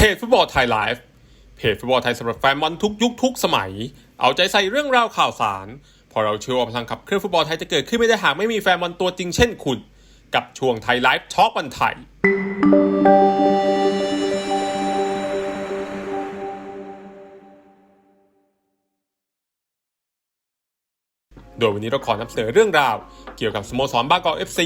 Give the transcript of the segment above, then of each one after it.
เพจฟุตบอลไทยไลฟ์เพจฟุตบอลไทยสำหรับแฟนบอลทุกยุคทุกสมัย เอาใจใส่เรื่องราวข่าวสาร พอเราเชื่อว่าพลังขับเคลื่อนฟุตบอลไทยจะเกิดขึ้นไม่ได้หากไม่มีแฟนบอลตัวจริงเช่นคุณ กับช่วงไทยไลฟ์ช็อกบอลไทย โดยวันนี้เราขอนำเสนอเรื่องราว เกี่ยวกับสโมสรบางกอก FC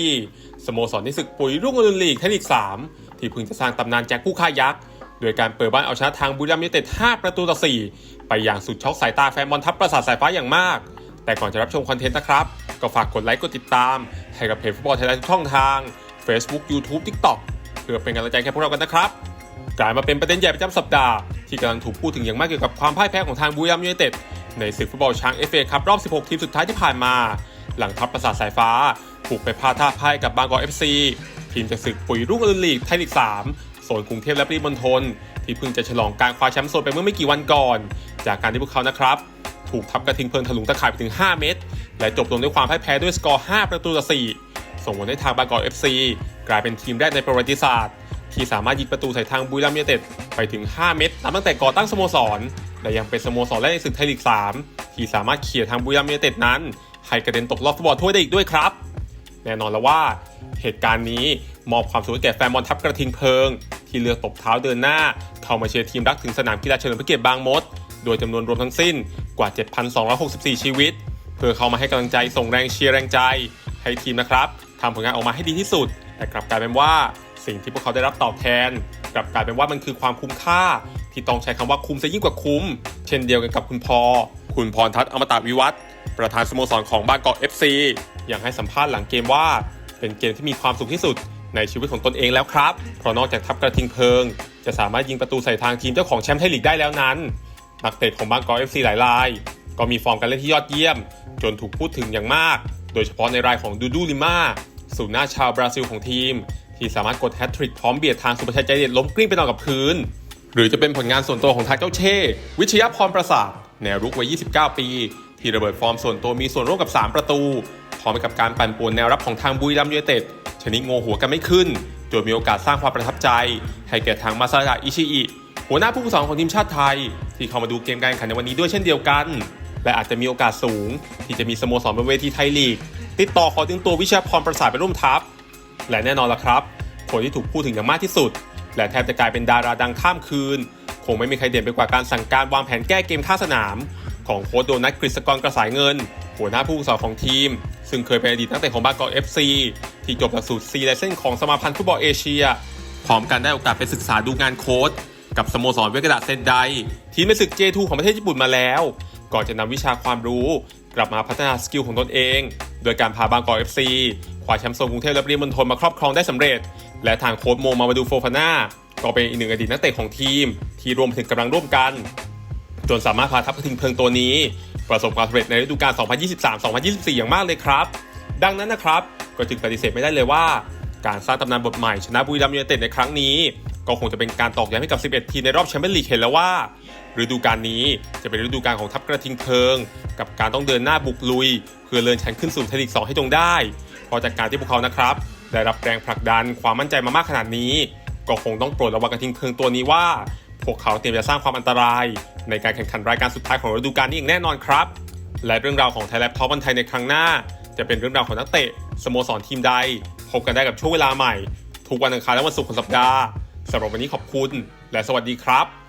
สโมสรที่ศึกปุ๋ยรุ่งอรุณลีกเทคนิค3ที่เพิ่งจะสร้างตำนานแจ็คผู้ฆ่ายักษ์ โดยการเปิดบ้านเอาชนะทางบุรีรัมย์ยูไนเต็ด 5 ประตูต่อ 4 ไปอย่างสุดช็อกสายตาแฟนบอลทัพประสาทสายฟ้าอย่างมาก แต่ก่อนจะรับชมคอนเทนต์นะครับ ก็ฝากกดไลค์กดติดตาม ให้กับเพจฟุตบอลไทยแลนด์ทุกช่องทาง Facebook YouTube TikTok เพื่อเป็นกำลังใจให้พวกเรากันนะครับกลายมาเป็นประเด็นใหญ่ประจำสัปดาห์ที่กำลังถูกพูดถึงอย่างมากเกี่ยวกับความพ่ายแพ้ของทางบุรีรัมย์ยูไนเต็ดในศึกฟุตบอลช้างเอฟเอคัพรอบ 16 ทีมสุดท้ายที่ผ่านมา หลังทัพประสาทสายฟ้าถูกไปพาท่าพ่ายกับบางกอกเอฟซีทีมจากศึกปุ๋ยรุ่งอรุณลีกไทยลีก 3 นกรุงเทพและปริมณฑลที่เพิ่งจะฉลองการคว้าแชมป์โซนไปเมื่อไม่กี่วันก่อน จากการที่พวกเขานะครับ ถูกทับกระทิงเพลินถลุงตะข่ายไปถึง 5 เมตร และจบลงด้วยความพ่ายแพ้ด้วยสกอร์ 5 ประตูต่อ 4 ส่งผลให้ทางบางกอก FC กลายเป็นทีมแรกในประวัติศาสตร์ที่สามารถยิงประตูใส่ทางบุรีรัมย์ยูไนเต็ดไปถึง 5 เมตรนับตั้งแต่ก่อตั้งสโมสร และยังเป็นสโมสรแรกในศึกไทยลีก 3 ที่สามารถเขี่ยทางบุรีรัมย์ยูไนเต็ดนั้น ให้กระเด็นตกรอบฟุตบอลถ้วยได้อีกด้วยครับ แน่นอนแล้วว่า เหตุการณ์นี้มอบความสุขแก่แฟนบอลทัพกระทิงเพลิง ที่เลือกตบเท้าเดินหน้า เข้ามาเชียร์ทีมรักถึงสนามกีฬาเฉลิมพระเกียรติบางมด โดยจำนวนรวมทั้งสิ้นกว่า 7,264 ชีวิต เพื่อเข้ามาให้กำลังใจส่งแรงเชียร์แรงใจ ให้ทีมนะครับทำผลงานออกมาให้ดีที่สุด แต่กลับกลายเป็นว่าสิ่งที่พวกเขาได้รับตอบแทน กลับกลายเป็นว่ามันคือความคุ้มค่า ที่ต้องใช้คำว่าคุ้มซะยิ่งกว่าคุ้ม เช่นเดียวกันกับคุณพอ คุณพรทัศน์อมตะวิวัฒน์ประธานสโมสรของบางกอก FC ยังให้สัมภาษณ์หลังเกมว่า เป็นเกมที่มีความสุขที่สุด ในชีวิตของตนเองแล้วครับ เพราะนอกจากทัพกระทิงเพลิง จะสามารถยิงประตูใส่ทางทีมเจ้าของแชมป์ไทยลีกได้แล้วนั้น นักเตะของบางกอก FC หลายราย ก็มีฟอร์มการเล่นที่ยอดเยี่ยม จนถูกพูดถึงอย่างมาก โดยเฉพาะในรายของดูดูลิมาศูนย์หน้าชาวบราซิลของทีม ที่สามารถกดแฮตทริกพร้อมเบียดทางสุภชัยใจเด็ดล้มกลิ้งไปนอนกับพื้น หรือจะเป็นผลงานส่วนตัวของทางเจ้าเช่ วิชยาพรประสาทแนวรุกวัย 29 ปี ที่ระเบิดฟอร์มส่วนตัวมีส่วนร่วมกับ 3 ประตู พร้อมกับการปั่นป่วนแนวรับของทางบุรีรัมยูไนเต็ดชนิดโงหัวกันไม่ขึ้นจนมีโอกาสสร้างความประทับใจ ให้แก่ทางมาซาดะอิชิอิหัวหน้าผู้ฝึกสอนของทีมชาติไทย ที่เข้ามาดูเกมการแข่งขันในวันนี้ด้วยเช่นเดียวกัน และอาจจะมีโอกาสสูง ที่จะมีสโมสรบนเวทีไทยลีก ติดต่อขอดึงตัววิชาพรประสาทไปร่วมทัพ และแน่นอนละครับ คนที่ถูกพูดถึงอย่างมากที่สุด และแทบจะกลายเป็นดาราดังข้ามคืน คงไม่มีใครเด่นไปกว่าการสั่งการวางแผนแก้เกมข้าสนาม ของโค้ชโดนัทกฤษกรกระสายเงิน หัวหน้าผู้ฝึกสอนของทีม ซึ่งเคยเป็นอดีตนักเตะของบางกอก FC ที่จบหลักสูตร C ไลเซนของสมาพันธ์ฟุตบอลเอเชีย พร้อมกันได้โอกาสไปศึกษาดูงานโค้ชกับสโมสรเวกดะเซนไดทีมในศึก J2 ของประเทศญี่ปุ่นมาแล้ว ก่อนจะนำวิชาความรู้กลับมาพัฒนาสกิลของตนเอง โดยการพาบางกอก FC คว้าแชมป์โซนกรุงเทพและปริมณฑลมาครอบครองได้สำเร็จ และทางโค้ชโมมามาดูโฟฟาน่าก็เป็นอีกหนึ่งอดีตนักเตะของทีม ที่รวมถึงกำลังร่วมกัน จนสามารถพาทัพกระทิงเพลิงตัวนี้ ประสบความสำเร็จในฤดูกาล 2023-2024 อย่างมากเลยครับ ดังนั้นนะครับ ก็จึงปฏิเสธไม่ได้เลยว่า การสร้างตำนานบทใหม่ชนะบุรีรัมย์ยูไนเต็ดในครั้งนี้ ก็คงจะเป็นการตอกย้ำให้กับ 11 ทีมในรอบแชมเปี้ยนลีกเห็นแล้วว่า ฤดูกาลนี้จะเป็นฤดูกาลของทัพกระทิงเพลิง กับการต้องเดินหน้าบุกลุย เพื่อเลื่อนชั้นขึ้นสู่ไทยลีก 2 ให้ตรงได้เพราะจากการที่พวกเขานะครับได้รับแรงผลักดันความมั่นใจมามากขนาดนี้ ก็คงต้องโปรดระวังกระทิงเพลิงตัวนี้ว่า พวกเขาเตรียมจะสร้างความอันตราย ในการแข่งขันรายการสุดท้ายของฤดูกาลนี้อย่างแน่นอนครับ และเรื่องราวของไทยแลบท็อปวันไทยในครั้งหน้า จะเป็นเรื่องราวของนักเตะสโมสรทีมใด พบกันได้กับช่วงเวลาใหม่ ทุกวันอังคารและวันศุกร์ของสัปดาห์สำหรับวันนี้ขอบคุณ และสวัสดีครับ